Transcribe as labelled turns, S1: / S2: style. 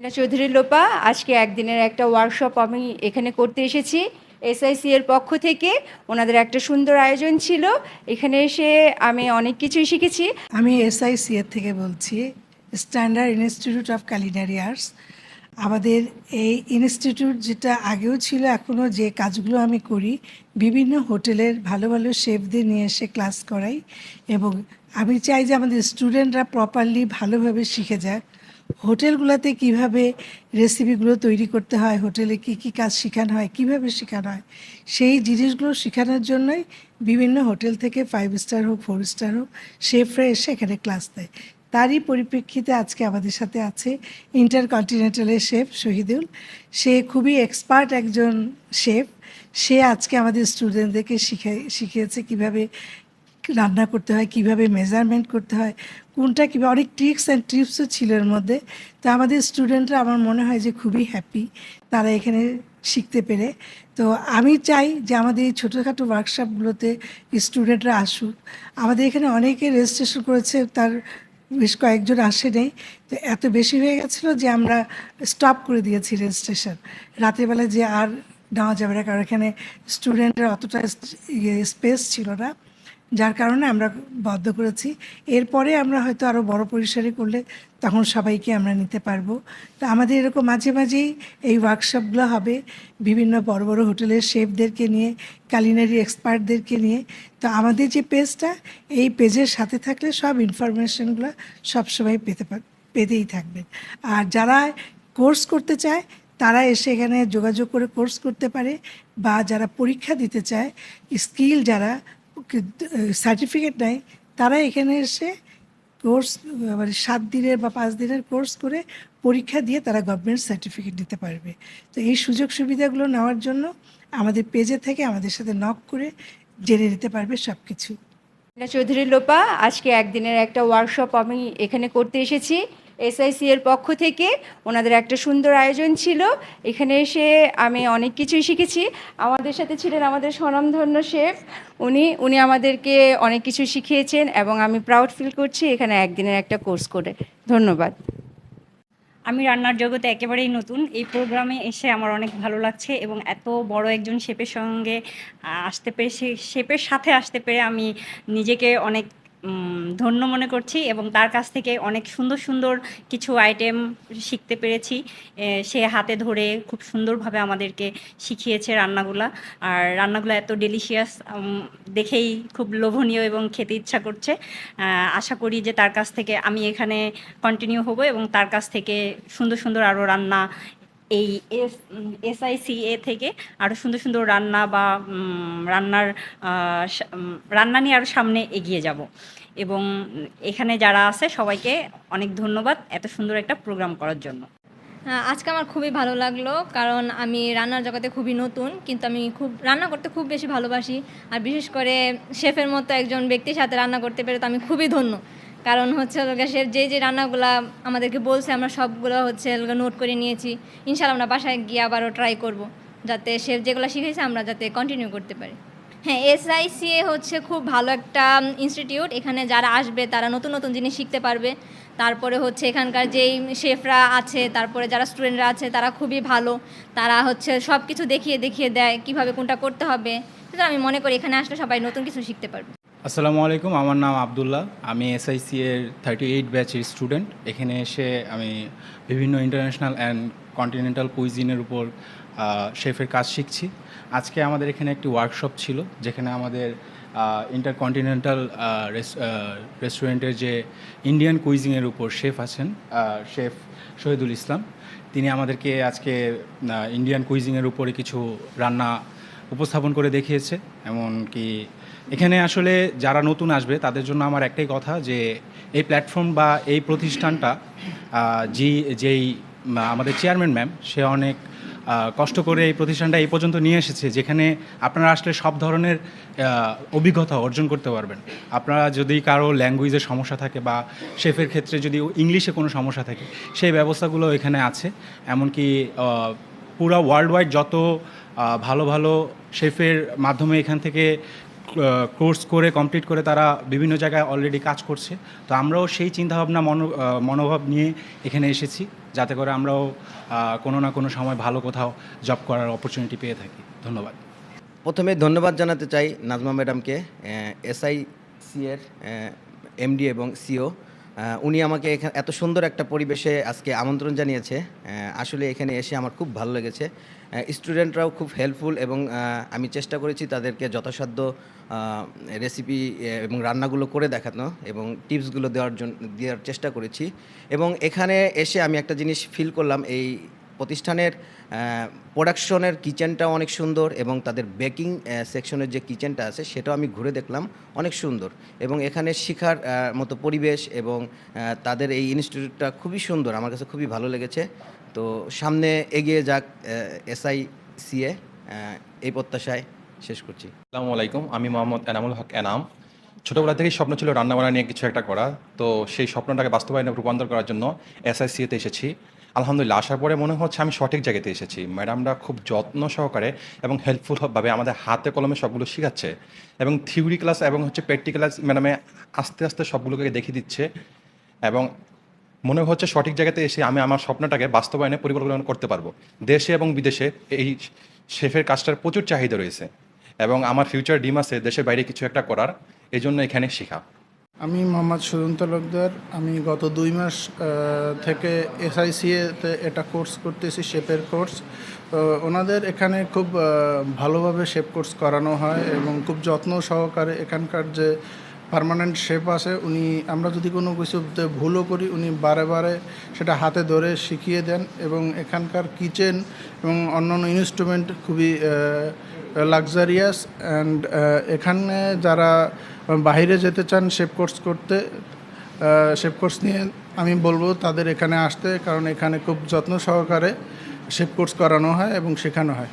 S1: চৌধুরী লোপা, আজকে একদিনের একটা ওয়ার্কশপ আমি এখানে করতে এসেছি। এসআইসি এর পক্ষ থেকে ওনাদের একটা সুন্দর আয়োজন ছিল। এখানে এসে আমি অনেক কিছুই শিখেছি।
S2: আমি এসআইসিএর থেকে বলছি standard institute of culinary arts আমাদের এই ইনস্টিটিউট যেটা আগেও ছিল, এখনও যে কাজগুলো আমি করি, বিভিন্ন হোটেলের ভালো ভালো শেফদের নিয়ে এসে ক্লাস করাই। এবং আমি চাই যে আমাদের স্টুডেন্টরা প্রপারলি ভালোভাবে শিখে যাক। হোটেলগুলোতে কীভাবে রেসিপিগুলো তৈরি করতে হয়, হোটেলে কি কি কাজ শেখানো হয়, কীভাবে শেখানো হয়, সেই জিনিসগুলো শেখানোর জন্যই বিভিন্ন হোটেল থেকে ফাইভ স্টার হোক ফোর স্টার হোক শেফরা এসে এখানে ক্লাস দেয়। তারই পরিপ্রেক্ষিতে আজকে আমাদের সাথে আছে ইন্টারকন্টিনেন্টালের শেফ শহীদুল। সে খুবই এক্সপার্ট একজন শেফ সে আজকে আমাদের স্টুডেন্টদেরকে শিখে শিখিয়েছে কীভাবে রান্না করতে হয়, কীভাবে মেজারমেন্ট করতে হয়, কোনটা কীভাবে অনেক ট্রিক্স অ্যান্ড টিপসও ছিল এর মধ্যে। তো আমাদের স্টুডেন্টরা আমার মনে হয় যে খুবই হ্যাপি তারা এখানে শিখতে পেরে। তো আমি চাই যে আমাদের এই ছোটোখাটো ওয়ার্কশপগুলোতে স্টুডেন্টরা আসুক। আমাদের এখানে অনেকে রেজিস্ট্রেশন করেছে, তার বেশ কয়েকজন আসে নেই। তো এত বেশি হয়ে গেছিল যে আমরা স্টপ করে দিয়েছি রেজিস্ট্রেশন রাতের বেলা যে আর নেওয়া যাবে না, কারণ এখানে স্টুডেন্টরা অতটা স্পেস ছিল না। যার কারণে আমরা বদ্ধ করেছি। এরপরে আমরা হয়তো আরও বড় পরিসরে করলে তখন সবাইকে আমরা নিতে পারব। তো আমাদের এরকম মাঝে মাঝেই এই ওয়ার্কশপগুলো হবে। বিভিন্ন বড় বড় হোটেলের শেফদেরকে নিয়ে কালিনারি এক্সপার্টদেরকে নিয়ে। তো আমাদের যে পেজটা এই পেজের সাথে থাকলে সব ইনফরমেশনগুলো সবসময় পেতে পেতেই থাকবেন আর যারা কোর্স করতে চায়, তারা এসে এখানে যোগাযোগ করে কোর্স করতে পারে। বা যারা পরীক্ষা দিতে চায় স্কিল যারা সার্টিফিকেট নেয়, তারা এখানে এসে কোর্স মানে সাত দিনের বা পাঁচ দিনের কোর্স করে পরীক্ষা দিয়ে তারা গভর্নমেন্ট সার্টিফিকেট নিতে পারবে। তো এই সুযোগ সুবিধাগুলো নেওয়ার জন্য আমাদের পেজে থেকে আমাদের সাথে নক করে জেনে নিতে পারবে সব কিছু
S1: চৌধুরী লোপা, আজকে একদিনের একটা ওয়ার্কশপ আমি এখানে করতে এসেছি। এসআইসি এর পক্ষ থেকে ওনাদের একটা সুন্দর আয়োজন ছিল। এখানে এসে আমি অনেক কিছুই শিখেছি। আমাদের সাথে ছিলেন আমাদের স্বনামধন্য শেফ। উনি উনি আমাদেরকে অনেক কিছু শিখিয়েছেন এবং আমি প্রাউড ফিল করছি এখানে একদিনের একটা কোর্স করে। ধন্যবাদ।
S3: আমি রান্নার জগতে একেবারেই নতুন। এই প্রোগ্রামে এসে আমার অনেক ভালো লাগছে এবং এত বড় একজন শেপের সঙ্গে আসতে পেরে শেপের সাথে আসতে পেরে আমি নিজেকে অনেক ধন্য মনে করছি এবং তার কাছ থেকে অনেক সুন্দর সুন্দর কিছু আইটেম শিখতে পেরেছি। সে হাতে ধরে খুব সুন্দরভাবে আমাদেরকে শিখিয়েছে রান্নাগুলা। আর রান্নাগুলো এত ডেলিশিয়াস দেখেই খুব লোভনীয় এবং খেতে ইচ্ছা করছে। আশা করি যে তার কাছ থেকে আমি এখানে কন্টিনিউ হব এবং তার কাছ থেকে সুন্দর সুন্দর আরও রান্না এই এস এসআইসিএ থেকে আরও সুন্দর সুন্দর রান্না বা রান্নার রান্না নিয়ে আরও সামনে এগিয়ে যাব। এবং এখানে যারা আছে সবাইকে অনেক ধন্যবাদ এত সুন্দর একটা প্রোগ্রাম করার জন্য।
S4: আজকে আমার খুবই ভালো লাগল, কারণ আমি রান্নার জগতে খুবই নতুন, কিন্তু আমি খুব, রান্না করতে খুব বেশি ভালোবাসি। আর বিশেষ করে শেফের মতো একজন ব্যক্তির সাথে রান্না করতে পেরে তো আমি খুবই ধন্য। কারণ হচ্ছে শেফ যে যে রান্নাগুলো আমাদেরকে বলছে, আমরা সবগুলো হচ্ছে নোট করে নিয়েছি। ইনশাল্লাহ আমরা বাসায় গিয়ে আবারও ট্রাই করব, যাতে শেফ যেগুলো শিখেছে আমরা যাতে কন্টিনিউ করতে পারি। হ্যাঁ এসআইসিএ হচ্ছে খুব ভালো একটা ইনস্টিটিউট এখানে যারা আসবে, তারা নতুন নতুন জিনিস শিখতে পারবে। তারপরে হচ্ছে এখানকার যেই শেফরা আছে, তারপরে যারা স্টুডেন্টরা আছে, তারা খুবই ভালো। তারা হচ্ছে সব কিছু দেখিয়ে দেখিয়ে দেয় কীভাবে কোনটা করতে হবে। সুতরাং আমি মনে করি এখানে আসলে সবাই নতুন কিছু শিখতে পারবে।
S5: আসসালামু আলাইকুম, আমার নাম আবদুল্লাহ। আমি এসআইসি এর থার্টি এইট ব্যাচের স্টুডেন্ট এখানে এসে আমি বিভিন্ন ইন্টারন্যাশনাল অ্যান্ড কন্টিনেন্টাল কুইজিনের উপর শেফের কাজ শিখছি। আজকে আমাদের এখানে একটি ওয়ার্কশপ ছিল, যেখানে আমাদের ইন্টারকন্টিনেন্টাল রেস্টুরেন্টের যে ইন্ডিয়ান কুইজিংয়ের উপর শেফ আছেন শেফ শহীদুল ইসলাম। তিনি আমাদেরকে আজকে ইন্ডিয়ান কুইজিংয়ের উপরে কিছু রান্না উপস্থাপন করে দেখিয়েছে। এমনকি এখানে আসলে যারা নতুন আসবে, তাদের জন্য আমার একটাই কথা যে, এই প্ল্যাটফর্ম বা এই প্রতিষ্ঠানটা জি, যেই আমাদের চেয়ারম্যান ম্যাম সে অনেক কষ্ট করে এই প্রতিষ্ঠানটা এই পর্যন্ত নিয়ে এসেছে, যেখানে আপনারা আসলে সব ধরনের অভিজ্ঞতা অর্জন করতে পারবেন। আপনারা যদি কারও ল্যাঙ্গুয়েজের সমস্যা থাকে বা শেফের ক্ষেত্রে যদি ইংলিশে কোনো সমস্যা থাকে, সেই ব্যবস্থাগুলো এখানে আছে। এমনকি পুরো ওয়ার্ল্ড ওয়াইড যত ভালো ভালো শেফের মাধ্যমে এখান থেকে কোর্স করে কমপ্লিট করে তারা বিভিন্ন জায়গায় অলরেডি কাজ করছে। তো আমরাও সেই চিন্তাভাবনা, মনো মনোভাব নিয়ে এখানে এসেছি, যাতে করে আমরাও কোনো না কোনো সময় ভালো কোথাও জব করার অপরচুনিটি পেয়ে থাকি। ধন্যবাদ।
S6: প্রথমে ধন্যবাদ জানাতে চাই নাজমা ম্যাডামকে এসআইসি এর এমডি এবং সিও উনি আমাকে এখানে এত সুন্দর একটা পরিবেশে আজকে আমন্ত্রণ জানিয়েছে। আসলে এখানে এসে আমার খুব ভালো লেগেছে। স্টুডেন্টরাও খুব হেল্পফুল এবং আমি চেষ্টা করেছি তাদেরকে যথাসাধ্য রেসিপি এবং রান্নাগুলো করে দেখানো এবং টিপসগুলো দেওয়ার জন্য দেওয়ার চেষ্টা করেছি। এবং এখানে এসে আমি একটা জিনিস ফিল করলাম, এই প্রতিষ্ঠানের প্রোডাকশনের কিচেনটাও অনেক সুন্দর এবং তাদের বেকিং সেকশনের যে কিচেনটা আছে, সেটাও আমি ঘুরে দেখলাম, অনেক সুন্দর। এবং এখানে শিখার মতো পরিবেশ এবং তাদের এই ইনস্টিটিউটটা খুবই সুন্দর, আমার কাছে খুবই ভালো লেগেছে। তো সামনে এগিয়ে যাক এসআই সিএ এই প্রত্যাশায় শেষ করছি।
S7: আসসালামু আলাইকুম, আমি মোহাম্মদ এনামুল হক এনাম। ছোটোবেলা থেকেই স্বপ্ন ছিল রান্নাবান্না নিয়ে কিছু একটা করা তো সেই স্বপ্নটাকে বাস্তবায়নে রূপান্তর করার জন্য এসআইসিএতে এসেছি। আলহামদুলিল্লাহ, আসার পরে মনে হচ্ছে আমি সঠিক জায়গাতে এসেছি। ম্যাডামরা খুব যত্ন সহকারে এবং হেল্পফুলভাবে আমাদের হাতে কলমে সবগুলো শেখাচ্ছে এবং থিওরি ক্লাস এবং হচ্ছে প্র্যাকটিক্যাল ম্যাডামে আস্তে আস্তে সবগুলোকে দেখিয়ে দিচ্ছে এবং মনে হচ্ছে সঠিক জায়গাতে এসে আমি আমার স্বপ্নটাকে বাস্তবায়নে পরিকল্পনা করতে পারব। দেশে এবং বিদেশে এই শেফের কাজটার প্রচুর চাহিদা রয়েছে এবং আমার ফিউচার ডিম আছে দেশের বাইরে কিছু একটা করার এই জন্য এখানে শেখা।
S8: আমি মোহাম্মদ সুজন তালুকদার আমি গত দুই মাস থেকে এসআইসিএতে এটা কোর্স করতেছি শেপের কোর্স ওনাদের এখানে খুব ভালোভাবে শেপ কোর্স করানো হয় এবং খুব যত্ন সহকারে এখানকার যে পার্মানেন্ট শেপ আছে, উনি, আমরা যদি কোনো কিছুতে ভুলও করি, উনি বারে বারে সেটা হাতে ধরে শিখিয়ে দেন এবং এখানকার কিচেন এবং অন্যান্য ইনস্ট্রুমেন্ট খুবই লাক্সারিয়াস অ্যান্ড এখানে যারা বাইরে যেতে চান শেপ কোর্স করতে শেপ কোর্স নিয়ে আমি বলব তাদের এখানে আসতে, কারণ এখানে খুব যত্ন সহকারে শেপ কোর্স করানো হয় এবং শেখানো হয়।